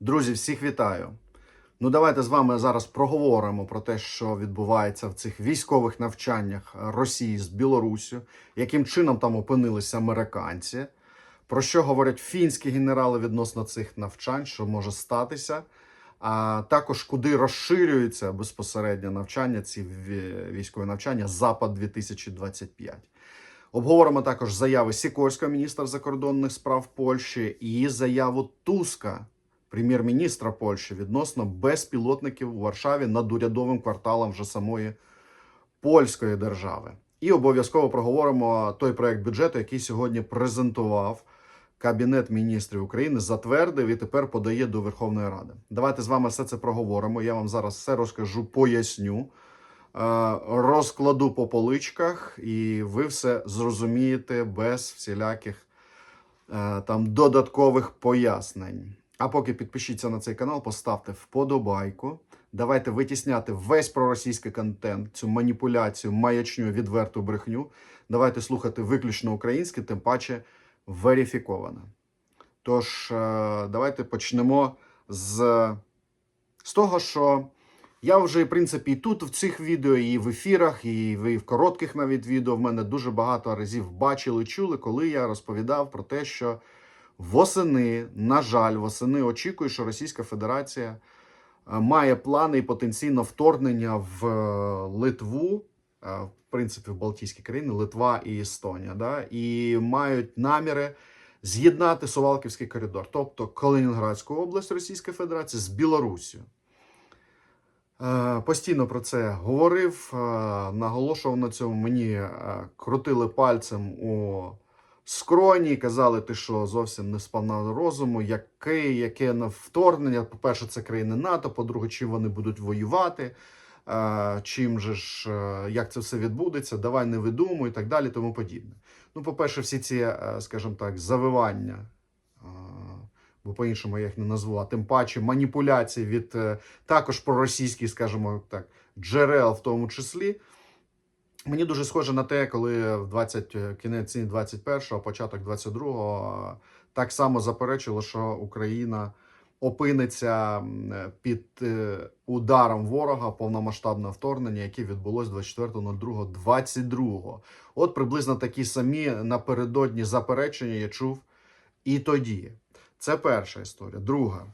Друзі, всіх вітаю. Ну, давайте з вами зараз проговоримо про те, що відбувається в цих військових навчаннях Росії з Білоруссю, яким чином там опинилися американці, про що говорять фінські генерали відносно цих навчань, що може статися, а також куди розширюється безпосередньо навчання, ці військові навчання Запад 2025. Обговоримо також заяви Сікорського міністра закордонних справ Польщі і заяву Туска, прем'єр-міністра Польщі, відносно безпілотників у Варшаві над урядовим кварталом вже самої польської держави. І обов'язково проговоримо той проект бюджету, який сьогодні презентував Кабінет міністрів України, затвердив і тепер подає до Верховної Ради. Давайте з вами все це проговоримо. Я вам зараз все розкажу, поясню. Е, розкладу по поличках, і ви все зрозумієте без всіляких е, там додаткових пояснень. А поки підпишіться на цей канал, поставте вподобайку. Давайте витісняти весь проросійський контент, цю маніпуляцію, маячню, відверту брехню. Давайте слухати виключно українське, тим паче верифіковане. Тож, е, давайте почнемо з, з того, що я вже, в принципі, і тут в цих відео, і в ефірах, і в коротких навіть відео в мене дуже багато разів бачили, чули, коли я розповідав про те, що восени, на жаль, восени очікую, що Російська Федерація е, має плани і потенційно вторгнення в е, Литву, е, в принципі, в Балтійські країни, Литва і Естонія, да, і мають наміри з'єднати Сувалківський коридор, тобто Калінінградську область Російської Федерації з Білоруссю. Постійно про це говорив, наголошував на цьому. Мені крутили пальцем у скроні, казали, ти що зовсім не сповна розуму, яке, яке вторгнення. По-перше, це країни НАТО, по-друге, чим вони будуть воювати, е, чим же ж, е, як це все відбудеться, давай не видумуй і так далі, тому подібне. Ну, по-перше, всі ці, е, скажімо так, завивання. Бо по-іншому я їх не назву, а тим паче маніпуляції від також проросійських, скажімо так, джерел, в тому числі. Мені дуже схоже на те, коли в 20, е, кінець 21-го, початок 22-го е, так само заперечило, що Україна опиниться е, під е, ударом ворога повномасштабного вторгнення, яке відбулось 24.02.22. От приблизно такі самі напередодні заперечення я чув і тоді. Це перша історія. Друга.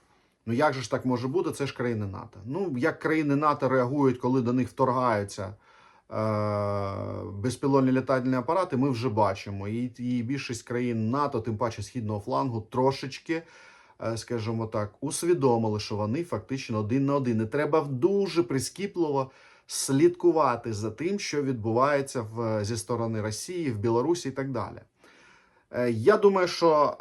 Ну як же ж так може бути? Це ж країни НАТО. Ну, як країни НАТО реагують, коли до них вторгаються безпілотні літальні апарати, ми вже бачимо. І, і більшість країн НАТО, тим паче східного флангу, трошечки, е, скажімо так, усвідомили, що вони фактично один на один. І треба дуже прискіпливо слідкувати за тим, що відбувається в, зі сторони Росії, в Білорусі і так далі. Е, Я думаю, що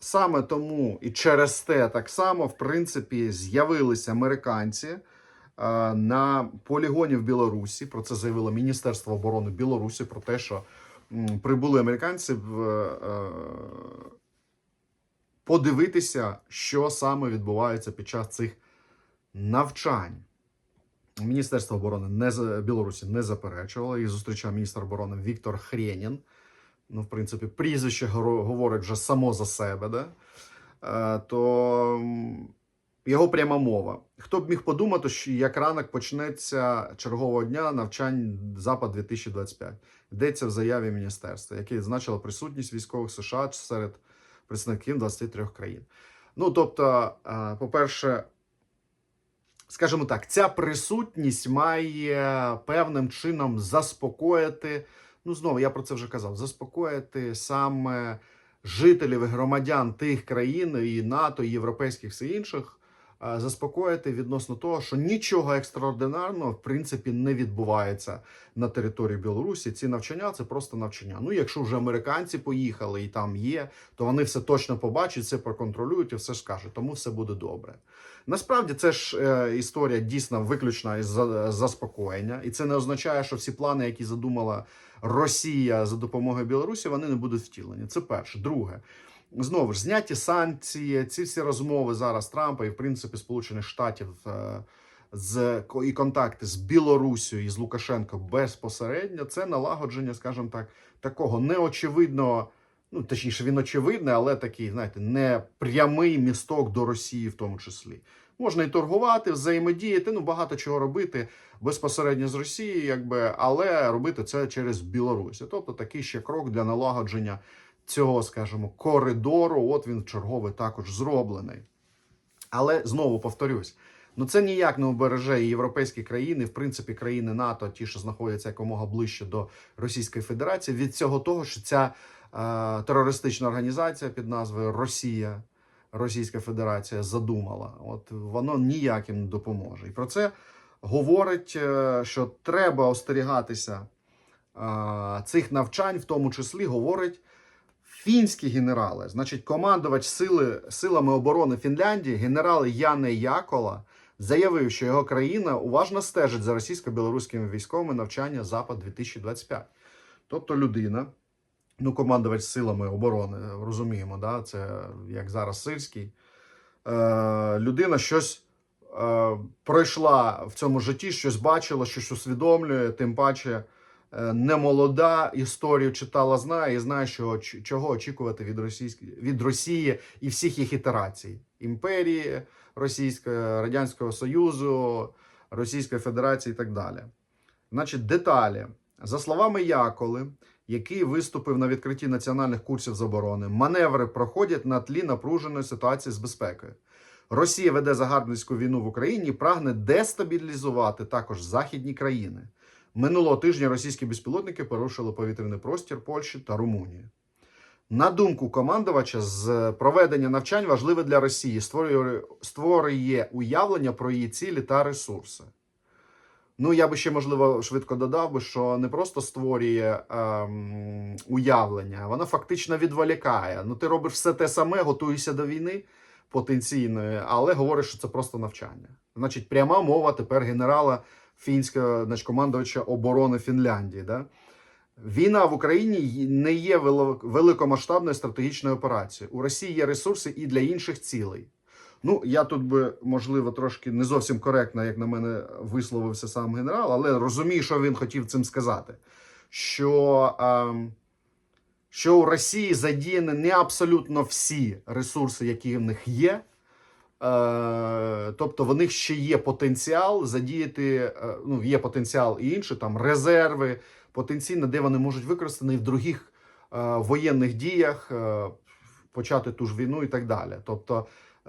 саме тому і через те так само, в принципі, з'явилися американці на полігоні в Білорусі. Про це заявило Міністерство оборони Білорусі, про те, що прибули американці е, подивитися, що саме відбувається під час цих навчань. Міністерство оборони не Білорусі не заперечувало. Їх зустрічав міністр оборони Віктор Хренін. Ну, в принципі, прізвище говорить вже само за себе, да? Е, то його пряма мова. Хто б міг подумати, що як ранок почнеться чергового дня навчань Запад 2025. Йдеться в заяві міністерства, яке відзначило присутність військових США серед представників 23 країн. Ну, тобто, е, по-перше, скажімо так, ця присутність має певним чином заспокоїти. Ну, знову я про це вже казав: заспокоїти саме жителів і громадян тих країн, і НАТО, і європейських все інших, заспокоїти відносно того, що нічого екстраординарного в принципі не відбувається на території Білорусі. Ці навчання це просто навчання. Ну, якщо вже американці поїхали і там є, то вони все точно побачать, все проконтролюють і все скажуть. Тому все буде добре. Насправді це ж е, історія дійсно виключна із заспокоєння, і це не означає, що всі плани, які задумала Росія за допомогою Білорусі, вони не будуть втілені. Це перше. Друге, знову ж зняті санкції, ці всі розмови зараз Трампа і в принципі Сполучених Штатів е, з і контакти з Білорусію і з Лукашенко безпосередньо. Це налагодження, скажімо так, такого неочевидного Ну, точніше, він очевидний, але такий, знаєте, не прямий місток до Росії, в тому числі. Можна і торгувати, взаємодіяти, ну багато чого робити безпосередньо з Росії, якби, але робити це через Білорусь. Тобто такий ще крок для налагодження цього, скажімо, коридору. От він черговий також зроблений. Але знову повторюсь. Ну це ніяк не убереже і європейські країни, в принципі, країни НАТО, ті, що знаходяться якомога ближче до Російської Федерації, від цього того, що ця е, терористична організація під назвою Росія, Російська Федерація задумала. От воно ніяк їм не допоможе. І про це говорить, е, що треба остерігатися е, цих навчань, в тому числі говорить фінські генерали. Значить, командувач сили, силами оборони Фінляндії, генерал Яне Якола, заявив, що його країна уважно стежить за російсько-білоруськими військовими навчання Запад 2025. Тобто людина, ну, командувач силами оборони, розуміємо, да, це як зараз сильський. Е, людина щось е, пройшла в цьому житті, щось бачила, щось усвідомлює, тим паче е, не молода, історію читала, знає і знає, що чого очікувати від Російської від Росії і всіх їх ітерацій імперії Російської, Радянського Союзу, Російської Федерації і так далі. Значить, деталі. За словами Яколи, який виступив на відкритті національних курсів з оборони, маневри проходять на тлі напруженої ситуації з безпекою. Росія веде загарбницьку війну в Україні і прагне дестабілізувати також західні країни. Минулого тижня російські безпілотники порушили повітряний простір Польщі та Румунії. На думку командувача, з проведення навчань важливе для Росії, створює, уявлення про її цілі та ресурси. Ну, я би ще, можливо, швидко додав би, що не просто створює ем, уявлення, вона фактично відволікає. Ну, ти робиш все те саме, готуєшся до війни потенційної, але говориш, що це просто навчання. Значить, пряма мова тепер генерала фінського значить, командувача оборони Фінляндії. Да? Війна в Україні не є великомасштабною стратегічною операцією. У Росії є ресурси і для інших цілей. Ну, я тут би, можливо, трошки не зовсім коректно, як на мене, висловився сам генерал, але розумію, що він хотів цим сказати. Що, ем, що у Росії задіяні не абсолютно всі ресурси, які в них є. Е, тобто в них ще є потенціал задіяти, е, ну, є потенціал і інші, там резерви, потенційно, де вони можуть використані в других е, воєнних діях, почати ту ж війну і так далі. Тобто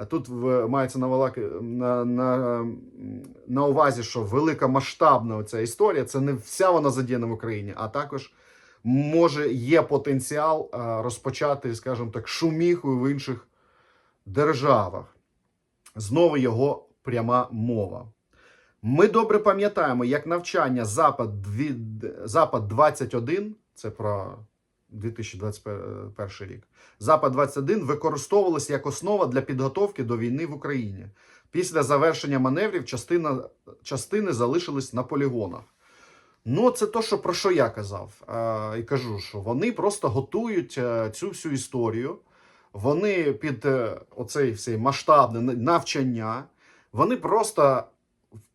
тут мається на, на, на, на увазі, що велика масштабна ця історія, це не вся вона задіяна в Україні, а також може є потенціал розпочати, скажімо так, шуміху в інших державах. Знову його пряма мова. Ми добре пам'ятаємо, як навчання Запад, Запад 21, це про 2021 рік, Запад 21 використовувалися як основа для підготовки до війни в Україні. Після завершення маневрів частина, частини залишились на полігонах. Ну, це то, що про що я казав. Е, і кажу, що вони просто готують е, цю всю історію. Вони під е, оцей всей масштабне навчання, вони просто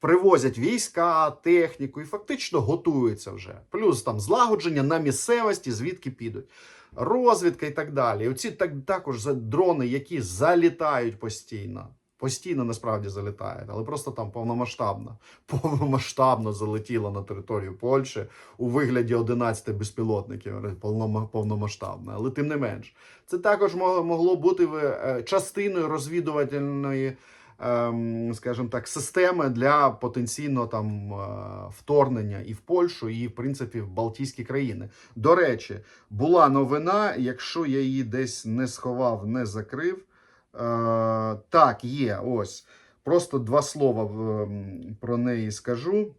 привозять війська, техніку і фактично готуються вже. Плюс там злагодження на місцевості, звідки підуть. Розвідка і так далі. Оці так, також дрони, які залітають постійно. Постійно насправді залітають, але просто там повномасштабно, повномасштабно залетіло на територію Польщі у вигляді 11 безпілотників повнома- повномасштабно. Але тим не менш, це також могло, бути е, частиною розвідувальної, ем, скажімо так, системи для потенційного там е, вторгнення і в Польщу, і в принципі в Балтійські країни. До речі, була новина, якщо я її десь не сховав, не закрив. Е, так, є ось. Просто два слова ем, про неї скажу.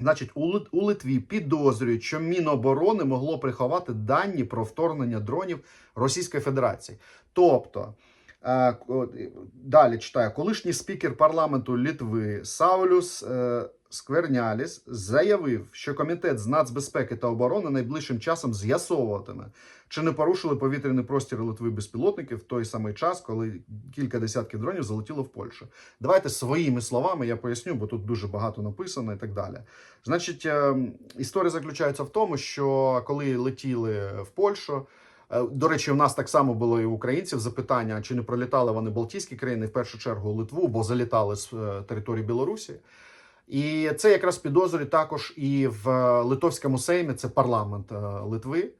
Значить, у, Лит- Литві підозрюють, що Міноборони могло приховати дані про вторгнення дронів Російської Федерації. Тобто, е, далі читаю, колишній спікер парламенту Литви Саулюс е, Скверняліс заявив, що комітет з нацбезпеки та оборони найближчим часом з'ясовуватиме, чи не порушили повітряний простір Литви безпілотники в той самий час, коли кілька десятків дронів залетіло в Польщу. Давайте своїми словами я поясню, бо тут дуже багато написано і так далі. Значить, е, історія заключається в тому, що коли летіли в Польщу, Е, До речі, в нас так само було і у українців запитання, чи не пролітали вони Балтійські країни, в першу чергу Литву, бо залітали з е, території Білорусі. І це якраз підозрює також і в е, Литовському Сеймі, це парламент е, Литви,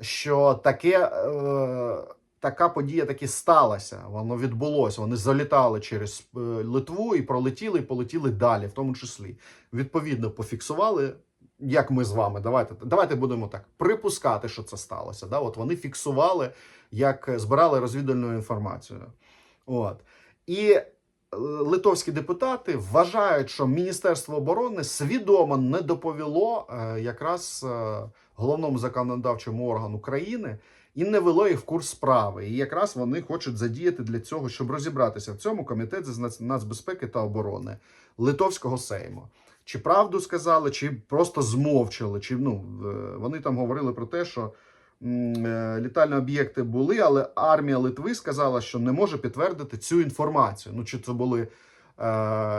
що таке, е, така подія таки сталася. Воно відбулося. Вони залітали через Литву і пролетіли, і полетіли далі, в тому числі. Відповідно, пофіксували. Як ми з вами, давайте давайте будемо так припускати, що це сталося. Да? От вони фіксували, як збирали розвідувальну інформацію. От. І литовські депутати вважають, що Міністерство оборони свідомо не доповіло е, якраз е, головному законодавчому органу країни і не вело їх в курс справи. І якраз вони хочуть задіяти для цього, щоб розібратися в цьому комітет з нацбезпеки та оборони Литовського Сейму. Чи правду сказали, чи просто змовчали, чи ну е, вони там говорили про те, що літальні об'єкти були, але армія Литви сказала, що не може підтвердити цю інформацію. Ну, чи це були е,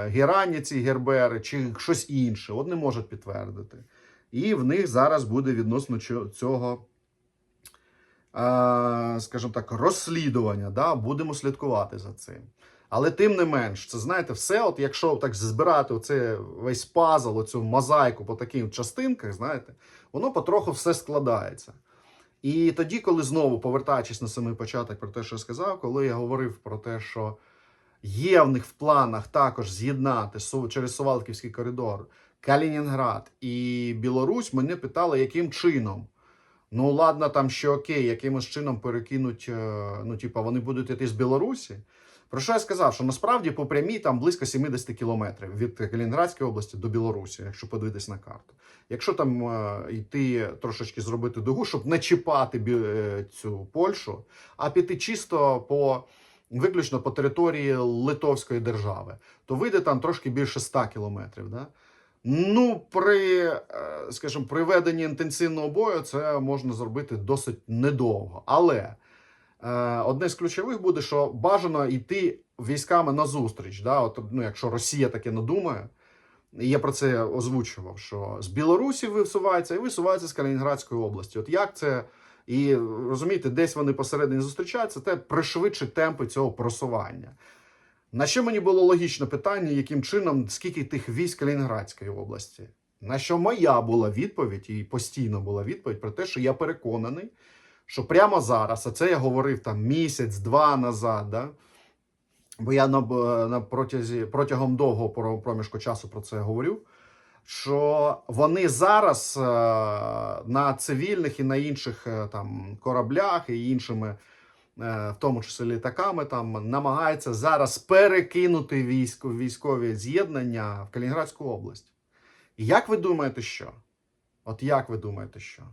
герані ці гербери, чи щось інше. От не можуть підтвердити. І в них зараз буде відносно цього, е, скажімо так, розслідування. Да? Будемо слідкувати за цим. Але тим не менш, це знаєте, все, от якщо так збирати оце весь пазл, оцю мозаїку по таким частинках, знаєте, воно потроху все складається. І тоді, коли знову повертаючись на самий початок про те, що я сказав, коли я говорив про те, що є в них в планах також з'єднати через Сувалківський коридор Калінінград і Білорусь, мене питали, яким чином. Ну, ладно, там що окей, якимось чином перекинуть, е, ну, типа, вони будуть йти з Білорусі. Про що я сказав? Що насправді по прямій там близько 70 кілометрів від Калінінградської області до Білорусі, якщо подивитись на карту. Якщо там е, йти трошечки зробити дугу, щоб не чіпати е, цю Польщу, а піти чисто по виключно по території Литовської держави, то вийде там трошки більше 100 кілометрів. Да? Ну, при, е, скажімо, при веденні інтенсивного бою це можна зробити досить недовго. Але одне з ключових буде, що бажано йти військами на зустріч. Да? От, ну, якщо Росія таке надумає, і я про це озвучував, що з Білорусі висуваються і висуваються з Калінінградської області. От як це. І розумієте, десь вони посередині зустрічаються, це пришвидшить темпи цього просування. На що мені було логічне питання, яким чином, скільки тих військ Калінінградської області? На що моя була відповідь, і постійно була відповідь про те, що я переконаний, що прямо зараз, а це я говорив там місяць-два назад, да? бо я на, на протязі, протягом довгого проміжку часу про це говорю. Що вони зараз е, на цивільних і на інших е, там кораблях і іншими, е, в тому числі літаками, там намагаються зараз перекинути військ, військові з'єднання в Калінінградську область. І як ви думаєте, що? От як ви думаєте, що?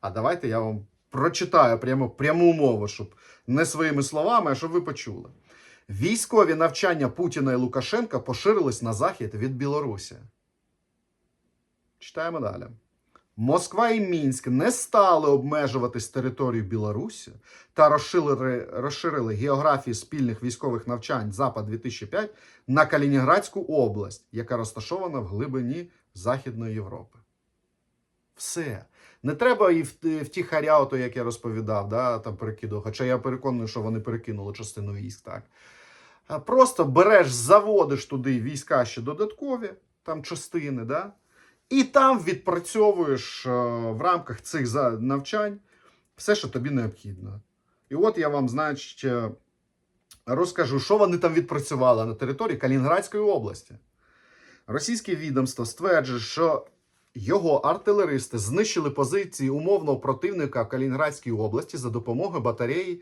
А давайте я вам прочитаю прямо пряму мову, щоб не своїми словами, а щоб ви почули. Військові навчання Путіна і Лукашенка поширились на захід від Білорусі. Читаємо далі. Москва і Мінськ не стали обмежуватись територією Білорусі та розширили, розширили географію спільних військових навчань Запад 2005 на Калінінградську область, яка розташована в глибині Західної Європи. Все. Не треба і в- втіхаря, ото, як я розповідав, да, там перекидував. Хоча я переконаний, що вони перекинули частину військ, так. Просто береш, заводиш туди війська ще додаткові, там частини, да, і там відпрацьовуєш е, в рамках цих навчань все, що тобі необхідно. І от я вам, значить, е, розкажу, що вони там відпрацювали на території Калінінградської області. Російське відомство стверджує, що його артилеристи знищили позиції умовного противника в Калінінградській області за допомогою батареї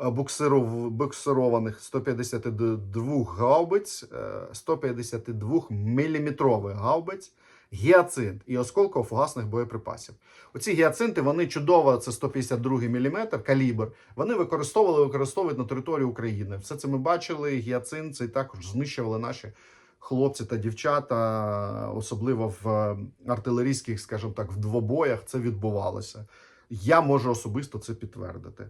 е, буксиров- буксированих 152 гаубиць, е, 152 міліметрових гаубиць, гіацинт і осколково-фугасних боєприпасів. Оці гіацинти, вони чудово, це 152 мм калібр. Вони використовували, використовують на території України. Все це ми бачили. Гіацинт це також знищували наші хлопці та дівчата, особливо в артилерійських, скажімо так, в двобоях це відбувалося. Я можу особисто це підтвердити.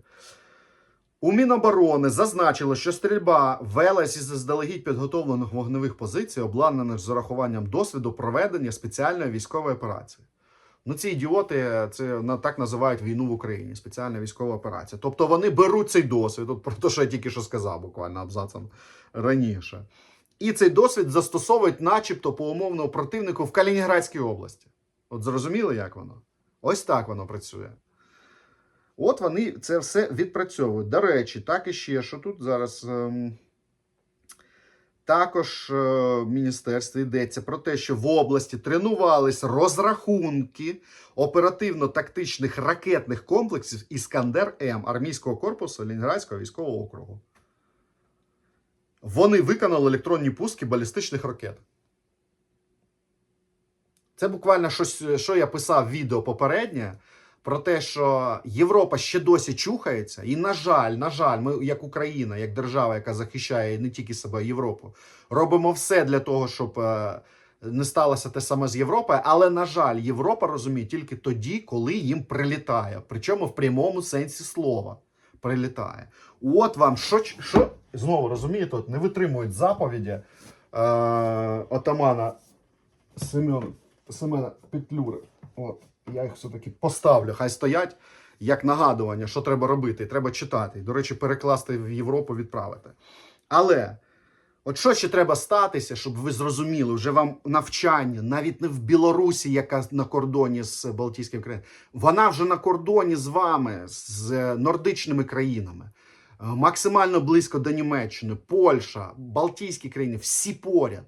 У Міноборони зазначили, що стрільба велась із заздалегідь підготовлених вогневих позицій, обладнаних з урахуванням досвіду проведення спеціальної військової операції. Ну, ці ідіоти це так називають війну в Україні, спеціальна військова операція. Тобто вони беруть цей досвід, от про те, що я тільки що сказав, буквально абзацом раніше. І цей досвід застосовують, начебто, по умовному противнику в Калінінградській області. От зрозуміли, як воно? Ось так воно працює. От вони це все відпрацьовують. До речі, так і ще, що тут зараз. ем, також е, в міністерстві йдеться про те, що в області тренувались розрахунки оперативно-тактичних ракетних комплексів Іскандер М армійського корпусу Ленінградського військового округу. Вони виконали електронні пуски балістичних ракет. Це буквально щось, що я писав відео попереднє про те, що Європа ще досі чухається, і, на жаль, на жаль, ми, як Україна, як держава, яка захищає не тільки себе, Європу, робимо все для того, щоб е, не сталося те саме з Європою. Але, на жаль, Європа розуміє тільки тоді, коли їм прилітає. Причому в прямому сенсі слова прилітає. От вам що, що знову розумієте, от не витримують заповіді е, отамана Семена, Семена Петлюри. От, я їх все-таки поставлю, хай стоять як нагадування, що треба робити, треба читати. До речі, перекласти в Європу, відправити. Але от що ще треба статися, щоб ви зрозуміли, вже вам навчання, навіть не в Білорусі, яка на кордоні з Балтійським країнами, вона вже на кордоні з вами, з е, нордичними країнами. Е, Максимально близько до Німеччини, Польща, Балтійські країни, всі поряд.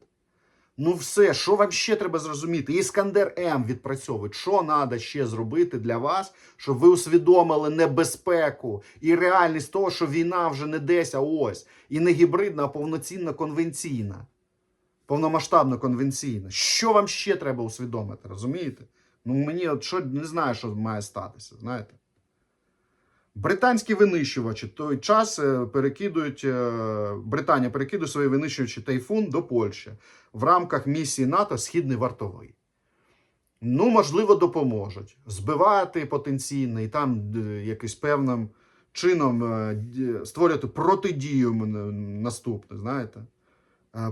Ну, все, що вам ще треба зрозуміти? Іскандер М відпрацьовують. Що треба ще зробити для вас, щоб ви усвідомили небезпеку і реальність того, що війна вже не десь, а ось. І не гібридна, а повноцінна конвенційна. Повномасштабно конвенційна. Що вам ще треба усвідомити, розумієте? Ну, мені от що не знаю, що має статися, знаєте. Британські винищувачі той час е, перекидують е, Британія перекидує свої винищувачі тайфун до Польщі в рамках місії НАТО Східний вартовий. Ну, можливо, допоможуть збивати потенційно і там е, якось певним чином створювати протидію наступне, знаєте,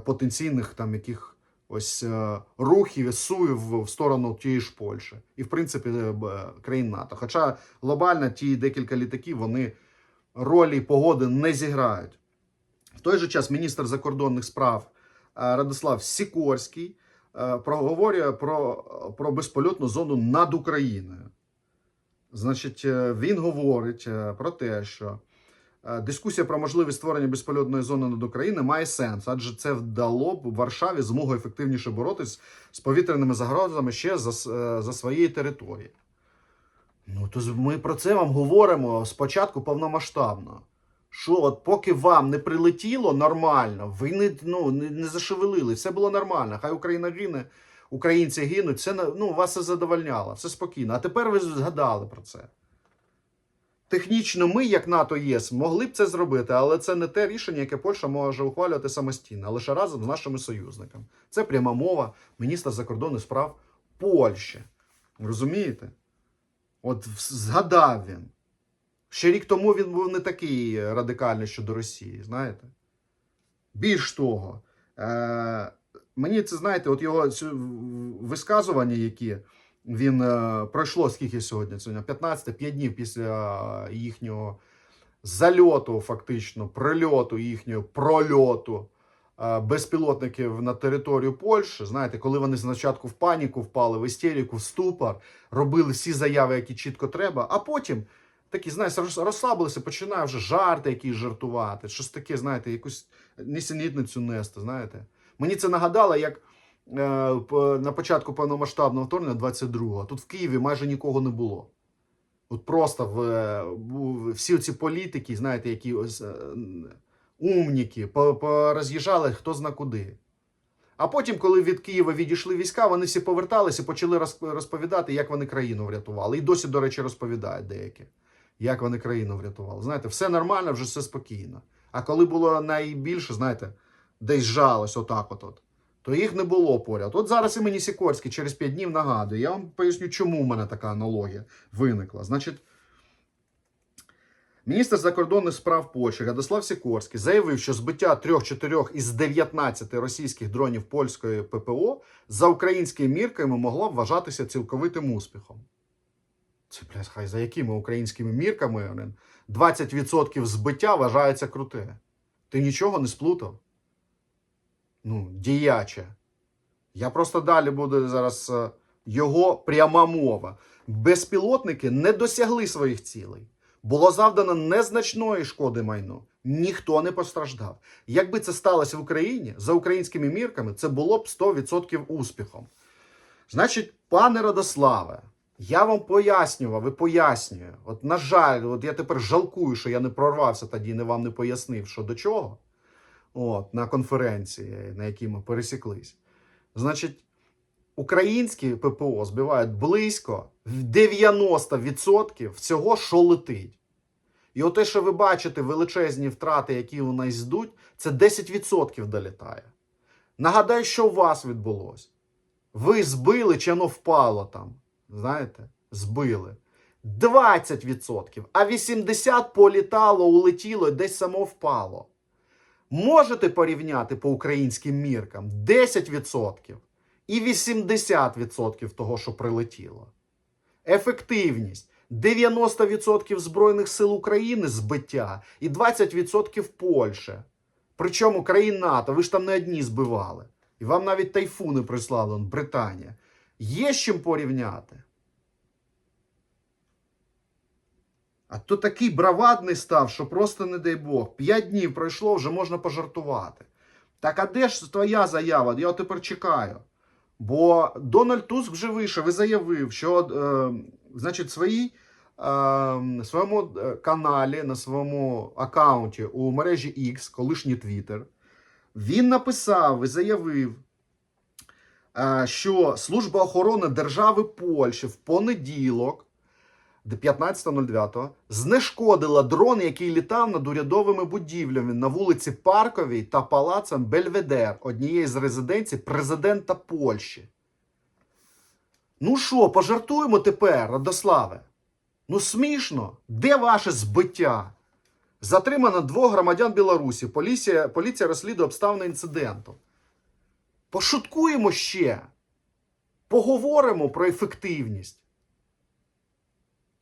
потенційних там яких ось е, рухів і в сторону тієї ж Польщі і, в принципі, е, країн НАТО. Хоча глобально ті декілька літаків вони ролі погоди не зіграють. В той же час міністр закордонних справ е, Радислав Сікорський е, проговорює про, про безпольотну зону над Україною. Значить, е, він говорить е, про те, що е, дискусія про можливість створення безпольотної зони над Україною має сенс, адже це вдало б Варшаві змогу ефективніше боротись з повітряними загрозами ще за, е, за своєї території. Ну, то ми про це вам говоримо спочатку повномасштабно. Що, от поки вам не прилетіло нормально, ви не, ну, не, не зашевелили, все було нормально. Хай Україна гине, українці гинуть, це ну, вас це задовольняло, все спокійно. А тепер ви згадали про це. Технічно, ми, як НАТО ЄС, могли б це зробити, але це не те рішення, яке Польща може ухвалювати самостійно, а лише разом з нашими союзниками. Це пряма мова міністра закордонних справ Польщі. Розумієте? От згадав він. Ще рік тому він був не такий радикальний щодо Росії, знаєте? Більш того, е- мені це, знаєте, от його висказування, які він е- пройшло скільки сьогодні? Сьогодні 15 5 днів після їхнього зальоту, фактично, прильоту їхнього прольоту е, безпілотників на територію Польщі. Знаєте, коли вони спочатку в паніку впали, в істерику, в ступор, робили всі заяви, які чітко треба, а потім такі, знаєш, роз- розслабилися, починає вже жарти якісь жартувати, щось таке, знаєте, якусь нісенітницю нести, знаєте. Мені це нагадало, як на початку повномасштабного вторгнення 22-го, тут в Києві майже нікого не було. От просто в, е, всі ці політики, знаєте, які ось, е, умніки, пороз'їжджали хто зна куди. А потім, коли від Києва відійшли війська, вони всі поверталися і почали розповідати, як вони країну врятували. І досі, до речі, розповідають деякі, як вони країну врятували. Знаєте, все нормально, вже все спокійно. А коли було найбільше, знаєте, десь жалось отак от, от то їх не було поряд. От зараз імені Сікорський через 5 днів нагадує. Я вам поясню, чому в мене така аналогія виникла. Значить, Міністр закордонних справ Польщі Радослав Сікорський заявив, що збиття трьох-чотирьох із 19 російських дронів польської ППО за українськими мірками могло б вважатися цілковитим успіхом. Це бля, хай за якими українськими мірками 20% збиття вважається круте. Ти нічого не сплутав? Ну, діяче. Я просто далі буду зараз е, його пряма мова. Безпілотники не досягли своїх цілей. Було завдано незначної шкоди майну. Ніхто не постраждав. Якби це сталося в Україні, за українськими мірками, це було б 100% успіхом. Значить, пане Радославе, я вам пояснював і пояснюю. От, на жаль, от я тепер жалкую, що я не прорвався тоді, не вам не пояснив, що до чого. От, на конференції, на якій ми пересіклись. Значить, українські ППО збивають близько 90% всього, що летить. І оте, що ви бачите, величезні втрати, які у нас йдуть, це 10% долітає. Нагадаю, що у вас відбулося. Ви збили чи воно впало там. Знаєте? Збили. 20%, а 80% політало, улетіло і десь само впало. Можете порівняти по українським міркам 10% і 80% того, що прилетіло. Ефективність 90% Збройних сил України збиття і 20% Польщі. Причому країн НАТО, ви ж там не одні збивали. І вам навіть тайфуни прислали, Британія. Є з чим порівняти. А то такий бравадний став, що просто не дай Бог. П'ять днів пройшло, вже можна пожартувати. Так а де ж твоя заява? Я тепер чекаю. Бо Дональд Туск вже вийшов і заявив, що е, значить, свої, е, своєму е, каналі, на своєму аккаунті у мережі X, колишній Twitter, він написав і заявив, е, що Служба охорони держави Польщі в понеділок, 15.09, знешкодила дрон, який літав над урядовими будівлями на вулиці Парковій та палацем Бельведер, однієї з резиденцій президента Польщі. Ну що, пожартуємо тепер, Радославе? Ну смішно, де ваше збиття? Затримано двох громадян Білорусі. Поліція, поліція розслідує обставини інциденту. Пошуткуємо ще. Поговоримо про ефективність.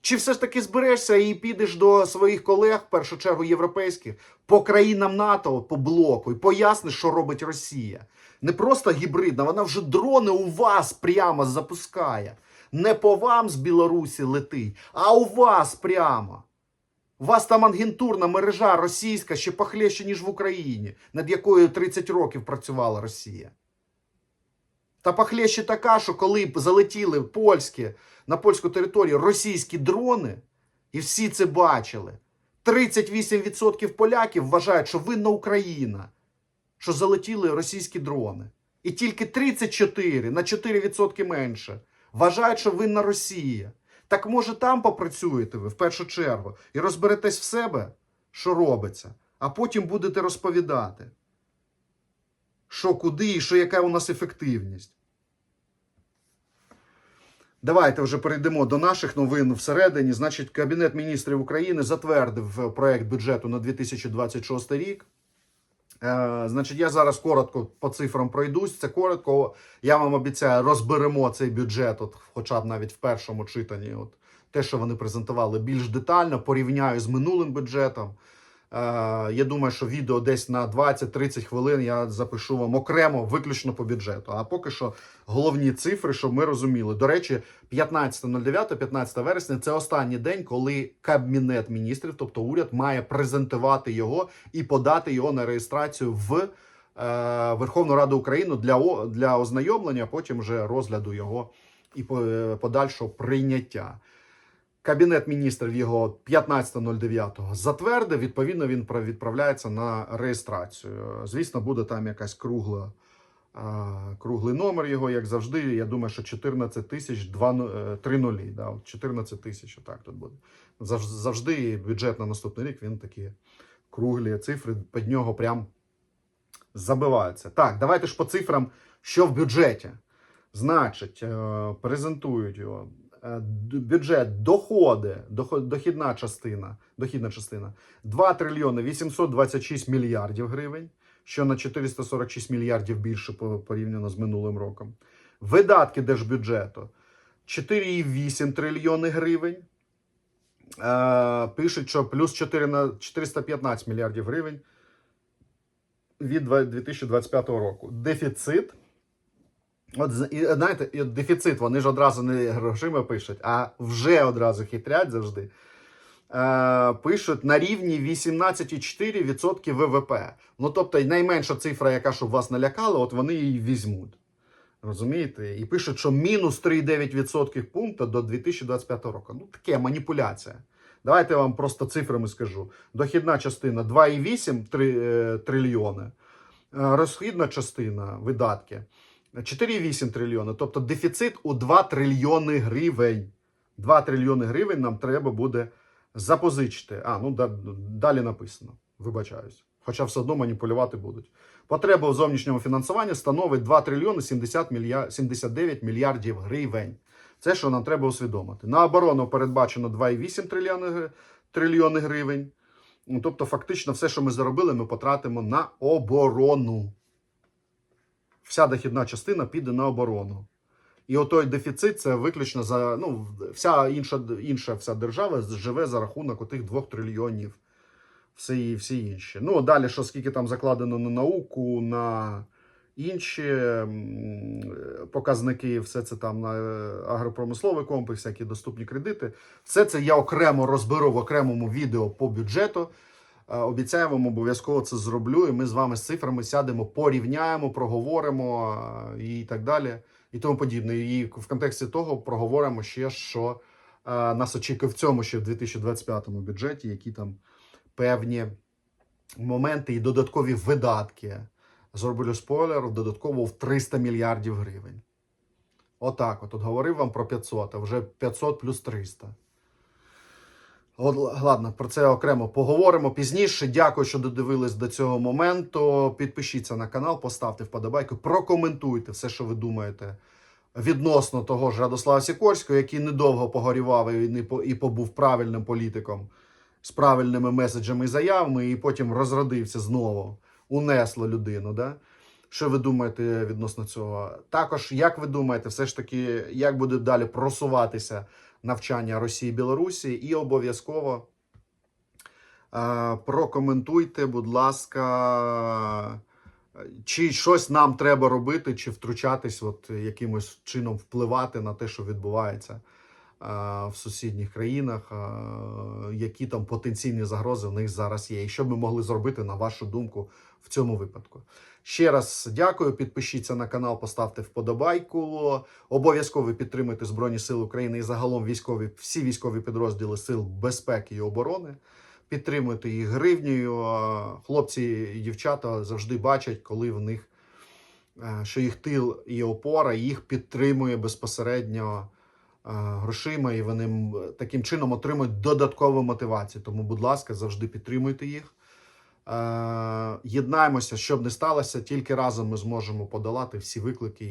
Чи все ж таки зберешся і підеш до своїх колег, в першу чергу європейських, по країнам НАТО, по блоку, і поясниш, що робить Росія? Не просто гібридна, вона вже дрони у вас прямо запускає. Не по вам з Білорусі летить, а у вас прямо. У вас там агентурна мережа російська ще похлеще, ніж в Україні, над якою 30 років працювала Росія. Та похлеще така, що коли б залетіли польські на польську територію російські дрони, і всі це бачили, 38% поляків вважають, що винна Україна, що залетіли російські дрони. І тільки 34 на 4% менше вважають, що винна Росія. Так може там попрацюєте ви в першу чергу і розберетесь в себе, що робиться, а потім будете розповідати, що куди і що яка у нас ефективність. Давайте вже перейдемо до наших новин всередині. Значить, Кабінет міністрів України затвердив проект бюджету на 2026 рік. Е, значить, я зараз коротко по цифрам пройдусь. Це коротко. Я вам обіцяю, розберемо цей бюджет, от, хоча б навіть в першому читанні. От, те, що вони презентували більш детально, порівняю з минулим бюджетом. Е, я думаю, що відео десь на 20-30 хвилин я запишу вам окремо, виключно по бюджету. А поки що головні цифри, щоб ми розуміли. До речі, 15.09, 15 вересня це останній день, коли Кабмінет міністрів, тобто уряд, має презентувати його і подати його на реєстрацію в е, Верховну Раду України для, для ознайомлення, потім вже розгляду його і е, подальшого прийняття. Кабінет міністрів його 15.09 затвердив. Відповідно, він відправляється на реєстрацію. Звісно, буде там якась кругла, круглий номер його, як завжди. Я думаю, що 14 тисяч 3 нулі. Да, 14 тисяч, отак тут буде. Завж- Завжди бюджет на наступний рік він такі круглі цифри під нього прям забиваються. Так, давайте ж по цифрам, що в бюджеті. Значить, е, презентують його. Е, бюджет, доходи, дохідна частина, дохідна частина 2 трильйони 826 мільярдів гривень, що на 446 мільярдів більше порівняно з минулим роком. Видатки держбюджету 4,8 трильйони гривень. Е, пишуть, що плюс 4 на 415 мільярдів гривень від 2025 року. Дефіцит. От і, знаєте, і от дефіцит, вони ж одразу не грошима пишуть, а вже одразу хитрять завжди. Е, пишуть на рівні 18,4% ВВП. Ну, тобто, найменша цифра, яка щоб вас налякала, от вони її візьмуть. Розумієте? І пишуть, що мінус 3,9% пункту до 2025 року. Ну, таке маніпуляція. Давайте я вам просто цифрами скажу. Дохідна частина 2,8 е, трильйони, е, розхідна частина видатки 4,8 трильйони. Тобто дефіцит у 2 трильйони гривень. 2 трильйони гривень нам треба буде запозичити. А, ну да, далі написано. Вибачаюсь. Хоча все одно маніпулювати будуть. Потреба у зовнішньому фінансуванні становить 2 трильйони 70 мільяр... 79 мільярдів гривень. Це що нам треба усвідомити. На оборону передбачено 2,8 трильйони, трильйони гривень. Ну, Тобто, фактично, все, що ми заробили, ми потратимо на оборону. Вся дохідна частина піде на оборону. І отой дефіцит це виключно за ну, вся інша, інша вся держава живе за рахунок отих 2 трильйонів. Всі, всі інші. Ну, далі, що скільки там закладено на науку, на інші показники, все це там на е, агропромисловий комплекс, які доступні кредити. Все це я окремо розберу в окремому відео по бюджету. Е, Обіцяю вам, обов'язково це зроблю, і ми з вами з цифрами сядемо, порівняємо, проговоримо е, і так далі, і тому подібне. І в контексті того проговоримо ще, що е, нас очікує в цьому ще в 2025 бюджеті, які там певні моменти і додаткові видатки. Зроблю спойлер, додатково в 300 мільярдів гривень. Отак, от, от говорив вам про 500, а вже 500 плюс 300. Ладно, про це окремо поговоримо пізніше. Дякую, що додивились до цього моменту. Підпишіться на канал, поставте вподобайку, прокоментуйте все, що ви думаєте відносно того ж Радослава Сікорського, який недовго погорівав і, не по- і побув правильним політиком з правильними меседжами і заявами, і потім розродився знову, унесло людину. Да? Що ви думаєте відносно цього? Також, як ви думаєте, все ж таки, як буде далі просуватися навчання Росії Білорусі? І обов'язково е, прокоментуйте, будь ласка, чи щось нам треба робити, чи втручатись, от якимось чином впливати на те, що відбувається в сусідніх країнах, які там потенційні загрози в них зараз є, і що ми могли зробити, на вашу думку, в цьому випадку. Ще раз дякую. Підпишіться на канал, поставте вподобайку. Обов'язково підтримуйте Збройні Сили України і загалом військові всі військові підрозділи Сил безпеки і оборони. Підтримуйте їх гривнею. Хлопці і дівчата завжди бачать, коли в них е, що їх тил і опора їх підтримує безпосередньо грошима, і вони таким чином отримують додаткову мотивацію. Тому, будь ласка, завжди підтримуйте їх. Е, Єднаємося, щоб не сталося, тільки разом ми зможемо подолати всі виклики,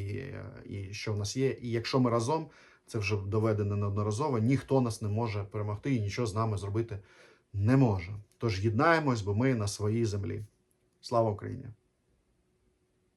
і, і що в нас є. І якщо ми разом, це вже доведено неодноразово, ніхто нас не може перемогти і нічого з нами зробити не може. Тож єднаємось, бо ми на своїй землі. Слава Україні!